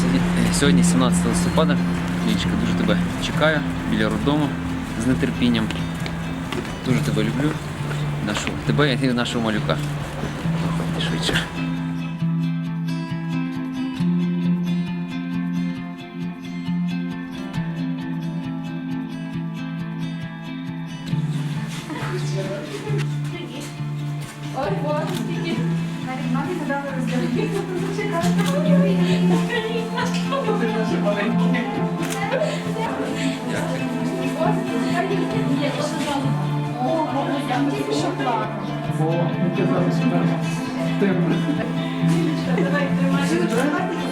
Сьогодні- е, 17 листопада. Лічка, дуже тебе чекаю біля роддому з нетерпінням. Дуже тебе люблю. Нашу, тебе і нашого малюка. Швидше. Ой, боже, скільки. Навіть мамі задали розділити. Ні,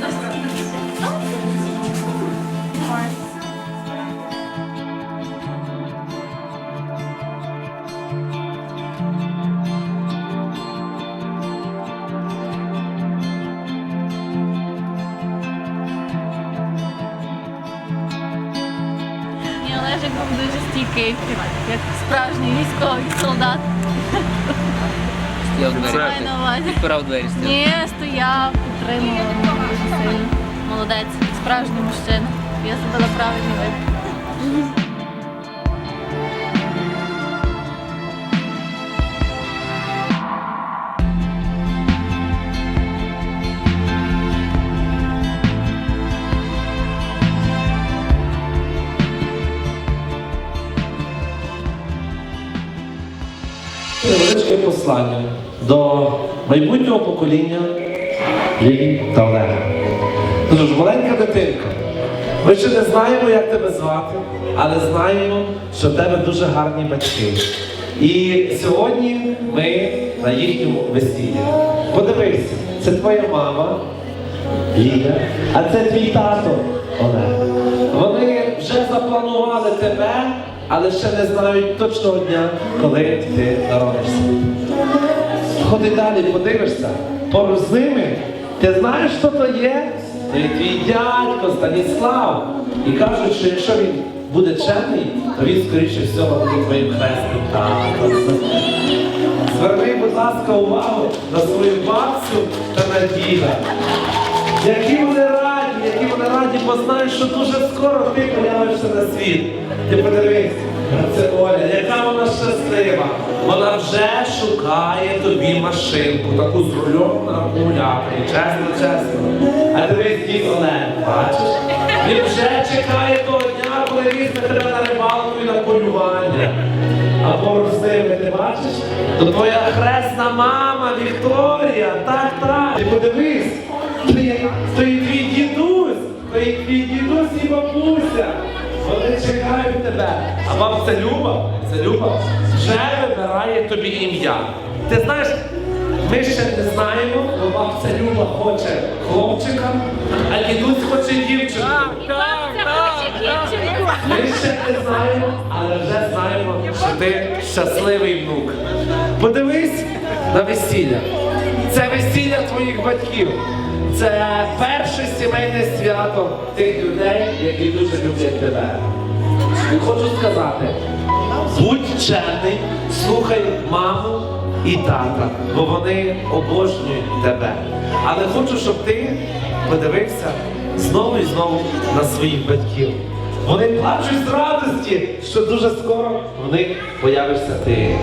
Олежик був дуже стійкий, як справжній військовий солдат. Стояв двері. Маю на увазі. Відпирав двері. стояв. Ні, стояв, підтримував мене дуже сильно. Молодець, справжній мужчина. Я зробила правильний вибір. Невеличке послання до майбутнього покоління Лілі та Олега. Ну ж, маленька дитинка. Ми ще не знаємо, як тебе звати, але знаємо, що в тебе дуже гарні батьки. І сьогодні ми на їхньому весіллі. Подивися, це твоя мама Ліля, а це твій тато Олег. Вони вже запланували тебе, але ще не знають точного дня, коли ти народишся. Ходи далі, подивишся, поруч з ними. Ти знаєш, хто то є? То твій дядько Станіслав. І кажуть, що якщо він буде чемний, то він, скоріше всього, буде твоїм хресним татом. Зверни, будь ласка, увагу на свою бабцю та на діда. Які вони бо знають, що дуже скоро ти появишся на світ. Ти подивись, це Оля, яка вона щаслива. Вона вже шукає тобі машинку, таку з рульом на акумуляторі. Чесно, чесно. А дивись, дід Олег, бачиш? Він вже чекає того дня, коли візьме тебе на рибалку і на полювання. А поруч з ними ти бачиш? То твоя хресна мама Вікторія, так, так. Ти подивись, твій дідусь, твій дідусь і бабуся. Вони чекають тебе. А бабця Люба, це Люба, вже вибирає тобі ім'я. Ти знаєш, ми ще не знаємо, бо бабця Люба хоче хлопчика, а дідусь хоче дівчинку. Ми ще не знаємо, але вже знаємо, що ти щасливий внук. Подивись на весілля. Це весілля твоїх батьків. Це перше сімейне свято тих людей, які дуже люблять тебе. І хочу сказати, будь чемний, слухай маму і тата, бо вони обожнюють тебе. Але хочу, щоб ти подивився знову і знову на своїх батьків. Вони плачуть з радості, що дуже скоро в них появишся ти.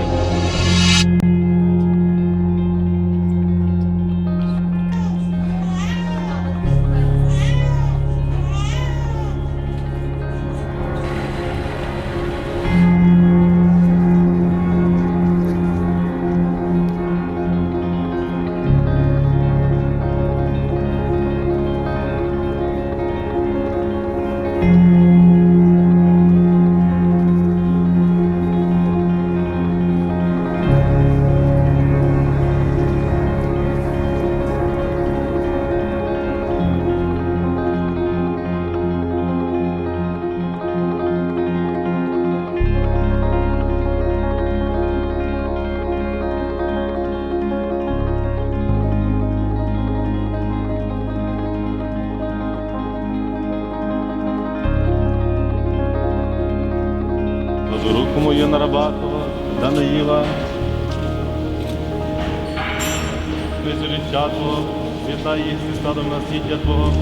Призоріча Твого, свята їх стадом насліддя Твого,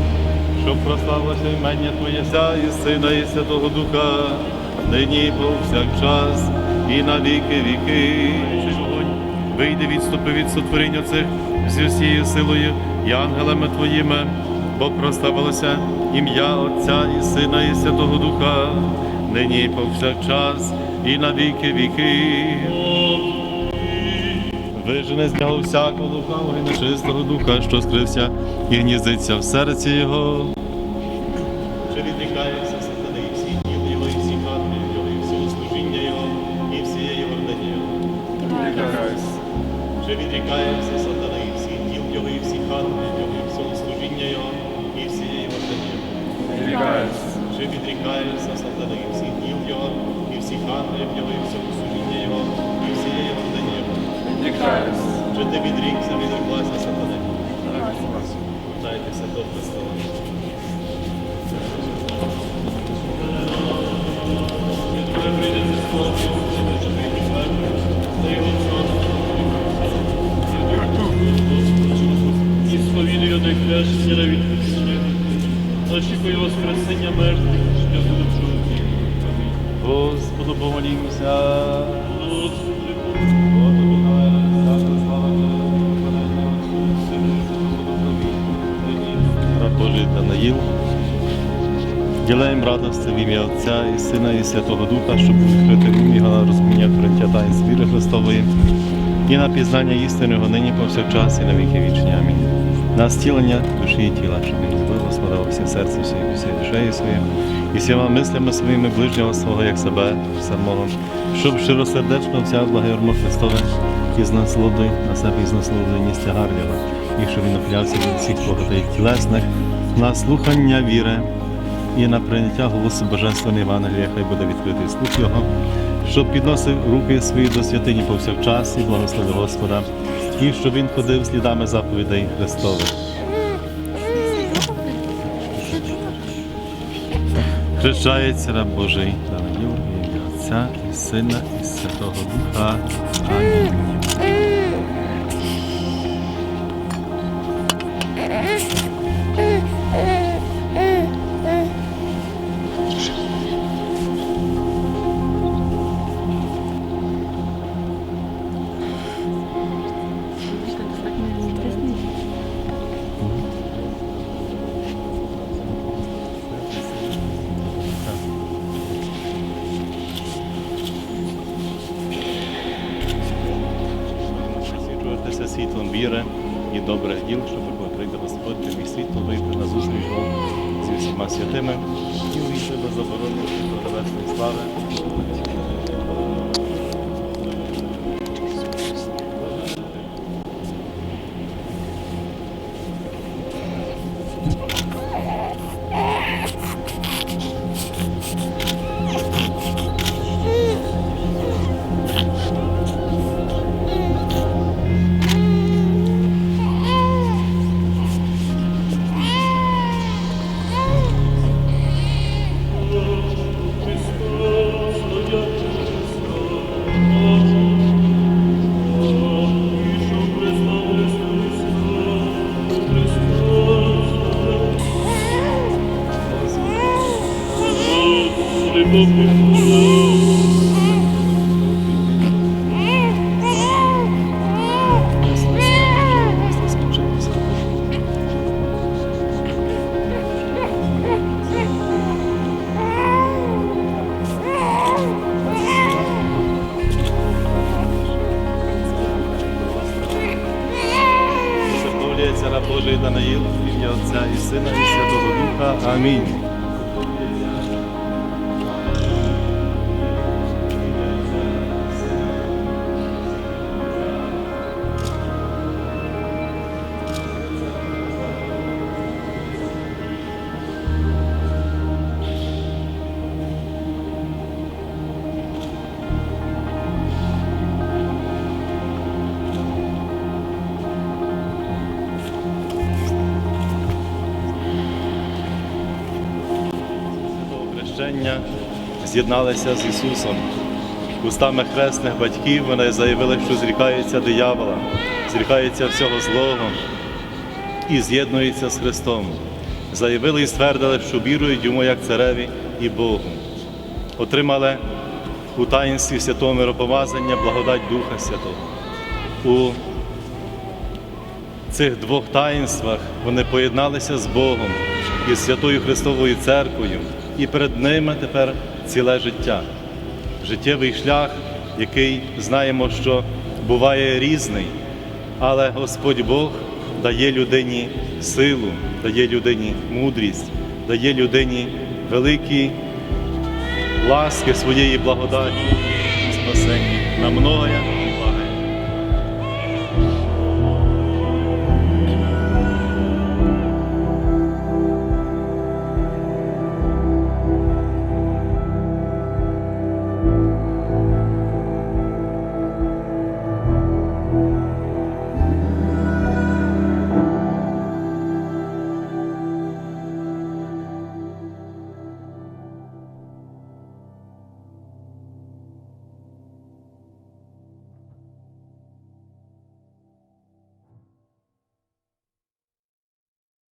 щоб прославилося імення Твоє Ся і Сина, і Святого Духа, нині повсякчас, і на віки віки. Вийди, відступи від сотворіння цих зі всією силою і ангелами Твоїми, бо прославилося ім'я Отця і Сина, і Святого Духа, нині повсякчас, і на віки віки. Вижене з нього всякого лукавого і нечистого духа, що скрився і гніздиться в серці його. Чи відрікається сатани і всі діли його, і всі хатні його, і всього служіння його, і всієї гордині його. Чи відрікається Дайтеся до Христова. і сповідує до хрещення на відпущення. Очікую воскресення мертвих, що буде чути. Господу помолімося. Господи, Господи, Ділаємо радості в ім'я Отця і Сина і Святого Духа, щоб відкрити ум його на розуміння прийняття таїнств віри Христової і на пізнання істини його нині повсякчас і на віки вічні. Амінь. На зцілення душі і тіла, щоб він любив Господа у всі серце своє, всі душею своєю, і всіма мислями своїми ближнього свого, як себе самого, щоб щиросердечно вся благоярмо Христове і з насолодою на себе і з насолодою ніс тягар і щоб він оплявся від всіх благодей тілесних, на слухання віри і на прийняття голосу Божественної Євангелія, хай буде відкритий слух Його, щоб підносив руки свої до святині повсякчас і благословив Господа, і щоб він ходив слідами заповідей Христових. Хрещається раб Божий в ім'я Отця і Сина і Святого Духа. Амінь. Віри і добрих діл, щоб коли прийде Господь, тобі світло вийти на зустріч вам зі всіма святими і увійти без до небесної слави. Божий Данаїл, ім'я Отця і Сина і Духа. Амінь. З'єдналися з Ісусом. Устами хресних батьків вони заявили, що зрікаються диявола, зрікаються всього злого і з'єднуються з Христом. заявили і ствердили, що вірують йому як цареві і Богу. Отримали у таїнстві святого миропомазання благодать Духа Святого. У цих двох таїнствах вони поєдналися з Богом і з Святою Христовою Церквою, і перед ними тепер ціле життя. Життєвий шлях, який знаємо, що буває різний, але Господь Бог дає людині силу, дає людині мудрість, дає людині великі ласки своєї благодаті, спасення на многое